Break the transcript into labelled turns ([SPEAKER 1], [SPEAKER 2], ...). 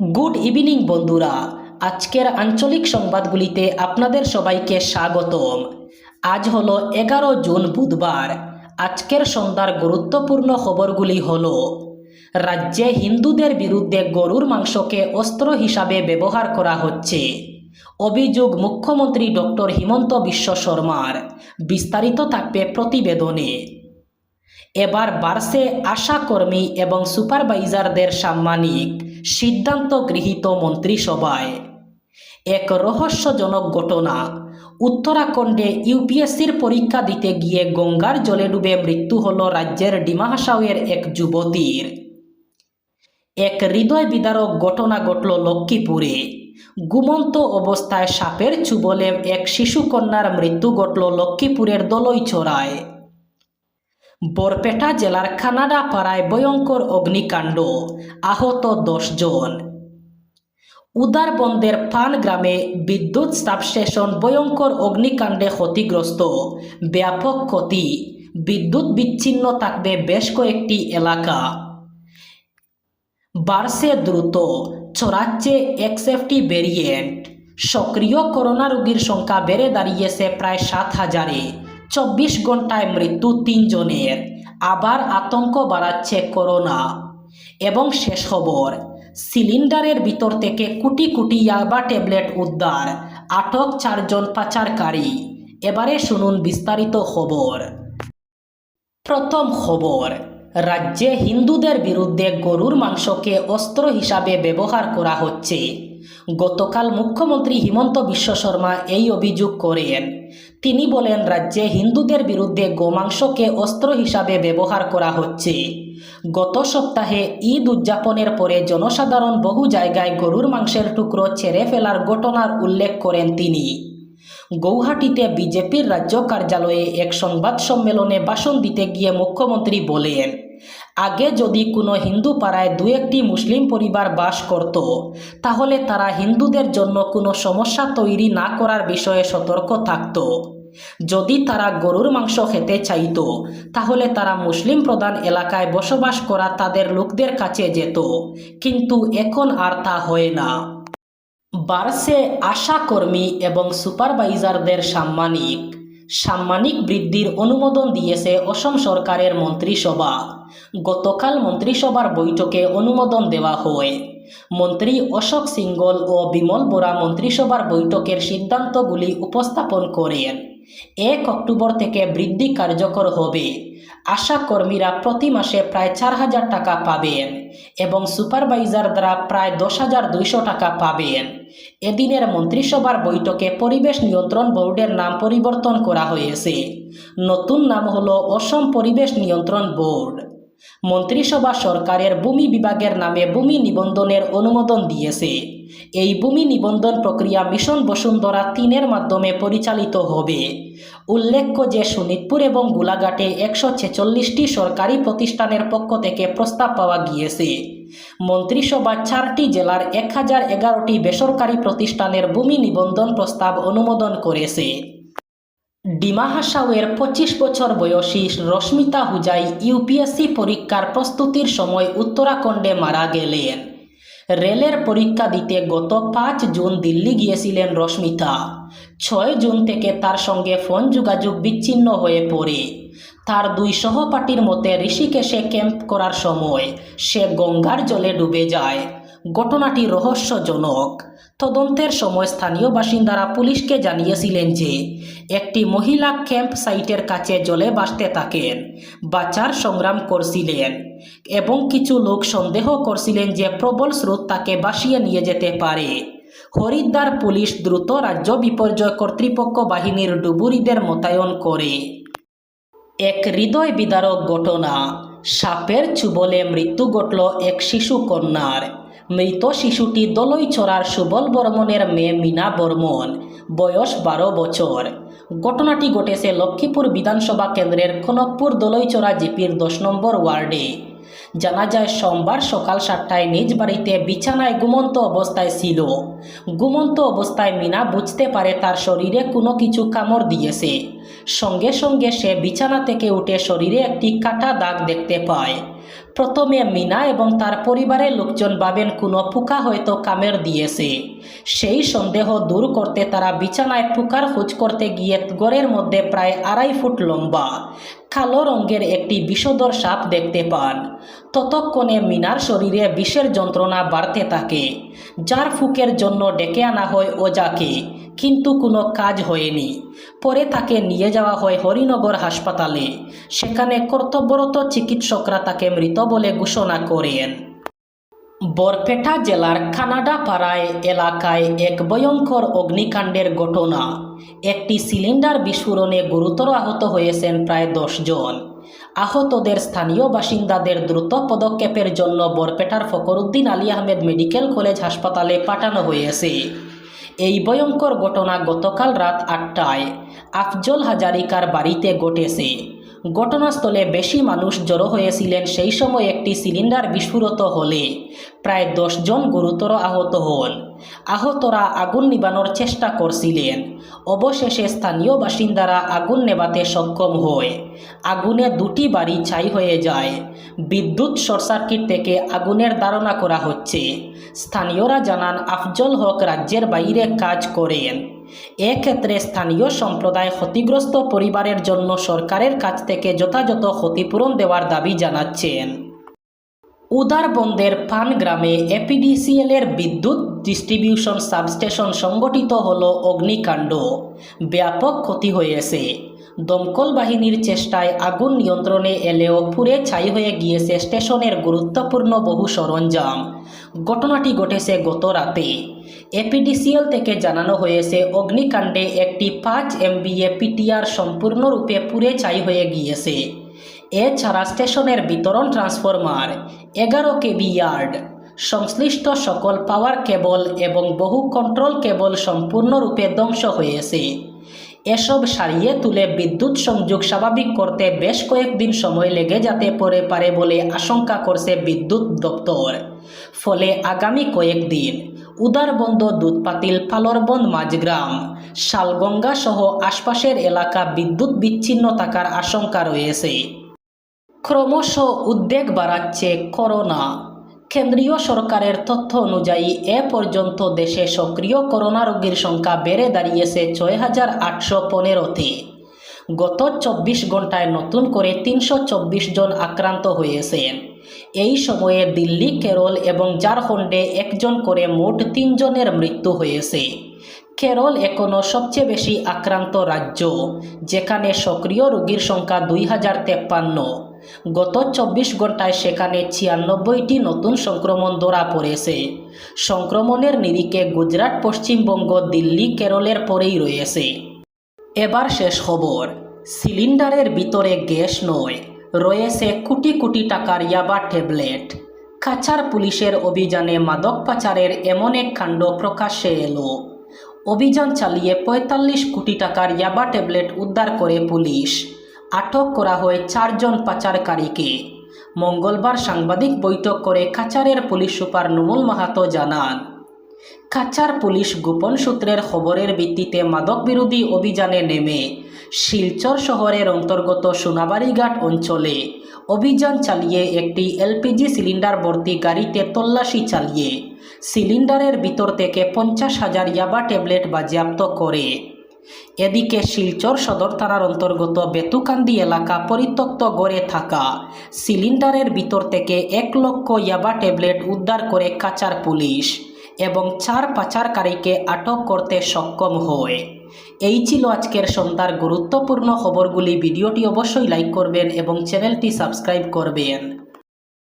[SPEAKER 1] Good evening বন্ধুরা। আজকের আঞ্চলিক সংবাদগুলিতে আপনাদের সবাইকে স্বাগতম। আজ হলো এগারো জুন বুধবার। আজকের সন্ধ্যার গুরুত্বপূর্ণ খবরগুলি হল, রাজ্যে হিন্দুদের বিরুদ্ধে গরুর মাংসকে অস্ত্র হিসাবে ব্যবহার করা হচ্ছে। অভিযোগ মুখ্যমন্ত্রী ডক্টর হিমন্ত বিশ্ব শর্মার। বিস্তারিত থাকবে প্রতিবেদনে। এবার বাড়ছে আশাকর্মী এবং সুপারভাইজারদের সাম্মানিক। সিদ্ধান্ত গৃহীত মন্ত্রিসভায় এক রহস্যজনক ঘটনা। উত্তরাখণ্ডে ইউপিএসসির পরীক্ষা দিতে গিয়ে গঙ্গার জলে ডুবে মৃত্যু হল রাজ্যের ডিমা হাসাওয়ের এক যুবতীর। এক হৃদয় বিদারক ঘটনা ঘটল লক্ষ্মীপুরে। ঘুমন্ত অবস্থায় সাপের চুবলে এক শিশুকন্যার মৃত্যু ঘটল লক্ষ্মীপুরের দলইছড়ায়। বরপেটা জেলার খানাডা পাড়ায় ভয়ঙ্কর অগ্নিকাণ্ড, আহত জন উদারবন্দের পান গ্রামে বিদ্যুৎ সাবস্টেশন ভয়ঙ্কর অগ্নিকাণ্ডে ক্ষতিগ্রস্ত। ব্যাপক ক্ষতি, বিদ্যুৎ বিচ্ছিন্ন থাকবে বেশ কয়েকটি এলাকা। বাড়ছে দ্রুত, ছড়াচ্ছে এক্সএফটি ভেরিয়েন্ট সক্রিয় করোনা রোগীর সংখ্যা বেড়ে দাঁড়িয়েছে প্রায় সাত হাজারে। চব্বিশ ঘন্টায় মৃত্যু তিনজনের। আবার আতঙ্ক বাড়াচ্ছে করোনা। এবং শেষ খবর, সিলিন্ডারের ভিতর থেকে কোটি কোটি ইয়াবা ট্যাবলেট উদ্ধার, আটক চারজন পাচারকারী। এবারে শুনুন বিস্তারিত খবর। প্রথম খবর, রাজ্যে হিন্দুদের বিরুদ্ধে গরুর মাংসকে অস্ত্র হিসাবে ব্যবহার করা হচ্ছে। গতকাল মুখ্যমন্ত্রী হিমন্ত বিশ্ব শর্মা এই অভিযোগ করেন। তিনি বলেন, রাজ্যে হিন্দুদের বিরুদ্ধে গোমাংসকে অস্ত্র হিসাবে ব্যবহার করা হচ্ছে। গত সপ্তাহে ঈদ উদযাপনের পরে জনসাধারণ বহু জায়গায় গরুর মাংসের টুকরো ছেড়ে ফেলার ঘটনার উল্লেখ করেন তিনি। গৌহাটিতে বিজেপির রাজ্য কার্যালয়ে এক সংবাদ সম্মেলনে ভাষণ দিতে গিয়ে মুখ্যমন্ত্রী বলেন আগে যদি কোনো হিন্দু পাড়ায় দু একটি মুসলিম পরিবার বাস করত, তাহলে তারা হিন্দুদের জন্য কোনো সমস্যা তৈরি না করার বিষয়ে সতর্ক থাকত। যদি তারা গরুর মাংস খেতে চাইত, তাহলে তারা মুসলিম প্রধান এলাকায় বসবাস করা তাদের লোকদের কাছে যেত, কিন্তু এখন আর তা হয় না। বাড়ছে আশাকর্মী এবং সুপারভাইজারদের সাম্মানিক। সাম্মানিক বৃদ্ধির অনুমোদন দিয়েছে অসম সরকারের মন্ত্রিসভা। গতকাল মন্ত্রিসভার বৈঠকে অনুমোদন দেওয়া হয়। মন্ত্রী অশোক সিঙ্গল ও বিমল বোরা মন্ত্রিসভার বৈঠকের সিদ্ধান্তগুলি উপস্থাপন করেন। এক অক্টোবর থেকে বৃদ্ধি কার্যকর হবে। আশা কর্মীরা প্রতি মাসে প্রায় চার হাজার টাকা পাবেন এবং সুপারভাইজার দ্বারা প্রায় দশ হাজার দুইশো টাকা পাবেন। এদিনের মন্ত্রিসভার বৈঠকে পরিবেশ নিয়ন্ত্রণ বোর্ডের নাম পরিবর্তন করা হয়েছে নতুন নাম হল অসম পরিবেশ নিয়ন্ত্রণ বোর্ড মন্ত্রিসভা সরকারের ভূমি বিভাগের নামে ভূমি নিবন্ধনের অনুমোদন দিয়েছে এই ভূমি নিবন্ধন প্রক্রিয়া মিশন বসুন্ধরা তিনের মাধ্যমে পরিচালিত হবে। উল্লেখ্য যে শোনিতপুর এবং গোলাঘাটে একশো ছেচল্লিশটি সরকারি প্রতিষ্ঠানের পক্ষ থেকে প্রস্তাব পাওয়া গিয়েছে মন্ত্রিসভা চারটি জেলার এক হাজার এগারোটি বেসরকারি প্রতিষ্ঠানের ভূমি নিবন্ধন প্রস্তাব অনুমোদন করেছে। ডিমা হাসাওয়ের পঁচিশ বছর বয়সী রশ্মিতা হুজাই ইউপিএসসি পরীক্ষার প্রস্তুতির সময় উত্তরাখণ্ডে মারা গেলেন। রেলের পরীক্ষা দিতে গত পাঁচ জুন দিল্লি গিয়েছিলেন রশ্মিতা। ছয় জুন থেকে তার সঙ্গে ফোন যোগাযোগ বিচ্ছিন্ন হয়ে পড়ে। তার দুই সহপাঠীর মতে ঋষিকেশে ক্যাম্প করার সময় সে গঙ্গার জলে ডুবে যায়। ঘটনাটি রহস্যজনক। তদন্তের সময় স্থানীয় বাসিন্দারা পুলিশকে জানিয়েছিলেন যে, একটি মহিলা ক্যাম্প সাইটের কাছে জলে বাসতে থাকেন, বাঁচার সংগ্রাম করছিলেন এবং কিছু লোক সন্দেহ করছিলেন যে প্রবল স্রোত তাকে বাসিয়ে নিয়ে যেতে পারে। হরিদ্বার পুলিশ দ্রুত রাজ্য বিপর্যয় কর্তৃপক্ষ বাহিনীর ডুবুরিদের মোতায়েন করে। এক হৃদয় বিদারক ঘটনা। সাপের চুবলে মৃত্যু ঘটল এক শিশু কন্যার। মৃত শিশুটি দলইছড়ার সুবল বর্মনের মেয়ে মিনা বর্মন বয়স বারো বছর। ঘটনাটি ঘটেছে লক্ষ্মীপুর বিধানসভা কেন্দ্রের খনকপুর দলইছড়া জিপির দশ নম্বর ওয়ার্ডে। জানা যায়, সোমবার সকাল সাতটায় নিজ বাড়িতে বিছানায় ঘুমন্ত অবস্থায় ছিল। ঘুমন্ত অবস্থায় মিনা বুঝতে পারে তার শরীরে কোনো কিছু কামড় দিয়েছে। সঙ্গে সঙ্গে সে বিছানা থেকে উঠে শরীরে একটি কাটা দাগ দেখতে পায়। প্রথমে মিনা এবং তার পরিবারের লোকজন ভাবেন, কোনো পোকা হয়তো কামের দিয়েছে। সেই সন্দেহ দূর করতে তারা বিছানায় পোকার খোঁজ করতে গিয়ে গড়ের মধ্যে প্রায় আড়াই ফুট লম্বা, কালো রঙের একটি বিষধর সাপ দেখতে পান। ততক্ষণে মিনার শরীরে বিষের যন্ত্রণা বাড়তে থাকে, যার ফুকের জন্য ডেকে আনা হয় ওজাকে। কিন্তু কোনো কাজ হয়নি। পরে তাকে নিয়ে যাওয়া হয় হরিনগর হাসপাতালে। সেখানে কর্তব্যরত চিকিৎসকরা তাকে মৃত বলে ঘোষণা করেন। বরপেটা জেলার কানাডা পাড়ায় এলাকায় এক ভয়ঙ্কর অগ্নিকাণ্ডের ঘটনা। একটি সিলিন্ডার বিস্ফোরণে গুরুতর আহত হয়েছেন প্রায় জন। আহতদের স্থানীয় বাসিন্দাদের দ্রুত পদক্ষেপের জন্য বরপেটার ফকরুদ্দিন আলী আহমেদ মেডিকেল কলেজ হাসপাতালে পাঠানো হয়েছে। এই ভয়ঙ্কর ঘটনা গতকাল রাত আটটায় আফজল হাজারিকার বাড়িতে ঘটেছে। ঘটনাস্থলে বেশি মানুষ জড়ো হয়েছিলেন সেই সময় একটি সিলিন্ডার বিস্ফোরিত হলে প্রায় দশজন গুরুতর আহত হন। আহতরা আগুন নিবানোর চেষ্টা করছিলেন। অবশেষে স্থানীয় বাসিন্দারা আগুন নেভাতে সক্ষম হয়। আগুনে দুটি বাড়ি ছাই হয়ে যায়। বিদ্যুৎ শর্ট সার্কিট থেকে আগুনের ধারণা করা হচ্ছে। স্থানীয়রা জানান, আফজল হক রাজ্যের বাইরে কাজ করেন। এক্ষেত্রে স্থানীয় সম্প্রদায় ক্ষতিগ্রস্ত পরিবারের জন্য সরকারের কাছ থেকে যথাযথ ক্ষতিপূরণ দেওয়ার দাবি জানাচ্ছেন। উদারবন্দের পান গ্রামে এপিডিসিএল এর বিদ্যুৎ ডিস্ট্রিবিউশন সাবস্টেশন সংগঠিত হল অগ্নিকাণ্ড। ব্যাপক ক্ষতি হয়েছে। দমকল বাহিনীর চেষ্টায় আগুন নিয়ন্ত্রণে এলেও পুড়ে ছাই হয়ে গিয়েছে স্টেশনের গুরুত্বপূর্ণ বহু সরঞ্জাম। ঘটনাটি ঘটেছে গত রাতে। এপিডিসিএল থেকে জানানো হয়েছে, অগ্নিকাণ্ডে একটি পাঁচ এমবিএ পিটিআর সম্পূর্ণরূপে পুড়ে ছাই হয়ে গিয়েছে। এছাড়া স্টেশনের বিতরণ ট্রান্সফরমার, এগারো কেবি ইয়ার্ড, সংশ্লিষ্ট সকল পাওয়ার কেবল এবং বহু কন্ট্রোল কেবল সম্পূর্ণরূপে ধ্বংস হয়েছে। এসব সারিয়ে তুলে বিদ্যুৎ সংযোগ স্বাভাবিক করতে বেশ কয়েকদিন সময় লেগে যেতে পরে পারে বলে আশঙ্কা করছে বিদ্যুৎ দপ্তর। ফলে আগামী কয়েকদিন উদারবন্দ দুধপাতিল পালরবন্দ মাঝগ্রাম শালগঙ্গা সহ আশপাশের এলাকা বিদ্যুৎ বিচ্ছিন্ন থাকার আশঙ্কা রয়েছে। ক্রমশ উদ্বেগ বাড়াচ্ছে করোনা। কেন্দ্রীয় সরকারের তথ্য অনুযায়ী, এ পর্যন্ত দেশে সক্রিয় করোনা রোগীর সংখ্যা বেড়ে দাঁড়িয়েছে ছয় হাজার আটশো পনেরোতে। গত চব্বিশ ঘন্টায় নতুন করে তিনশো চব্বিশ জন আক্রান্ত হয়েছেন। এই সময়ে দিল্লি, কেরল এবং ঝাড়খণ্ডে একজন করে মোট তিনজনের মৃত্যু হয়েছে। কেরল এখনও সবচেয়ে বেশি আক্রান্ত রাজ্য, যেখানে সক্রিয় রোগীর সংখ্যা দুই হাজার তেপ্পান্ন। গত চব্বিশ ঘন্টায় সেখানে ছিয়ানব্বইটি নতুন সংক্রমণ ধরা পড়েছে। সংক্রমণের নিরিখে গুজরাট, পশ্চিমবঙ্গ, দিল্লি, কেরলের পরেই রয়েছে। এবার শেষ খবর। সিলিন্ডারের ভিতরে গ্যাস নয়, রয়েছে কোটি কোটি টাকার ইয়াবা ট্যাবলেট। কাছার পুলিশের অভিযানে মাদক পাচারের এমন এক কাণ্ড প্রকাশ্যে এলো। অভিযান চালিয়ে পঁয়তাল্লিশ কোটি টাকার ইয়াবা ট্যাবলেট উদ্ধার করে পুলিশ। আটক করা হয় চারজন পাচারকারীকে। মঙ্গলবার সাংবাদিক বৈঠক করে কাচারের পুলিশ সুপার নুমুল মাহাতো জানান কাচার পুলিশ গোপন সূত্রের খবরের ভিত্তিতে মাদক বিরোধী অভিযানে নেমে শিলচর শহরের অন্তর্গত সোনাবাড়িঘাট অঞ্চলে অভিযান চালিয়ে একটি এলপিজি সিলিন্ডার ভর্তি গাড়িতে তল্লাশি চালিয়ে সিলিন্ডারের ভিতর থেকে পঞ্চাশ হাজার ইয়াবা ট্যাবলেট বাজেয়াপ্ত করে। এদিকে শিলচর সদর থানার অন্তর্গত বেতুকান্দি এলাকা পরিত্যক্ত গড়ে থাকা। সিলিন্ডারের ভিতর থেকে এক লক্ষ ইয়াবা ট্যাবলেট উদ্ধার করে কাচার পুলিশ এবং চার পাচারকারীকে আটক করতে সক্ষম হয়। এই ছিল আজকের সন্ধ্যার গুরুত্বপূর্ণ খবরগুলি। ভিডিওটি অবশ্যই লাইক করবেন এবং চ্যানেলটি সাবস্ক্রাইব করবেন।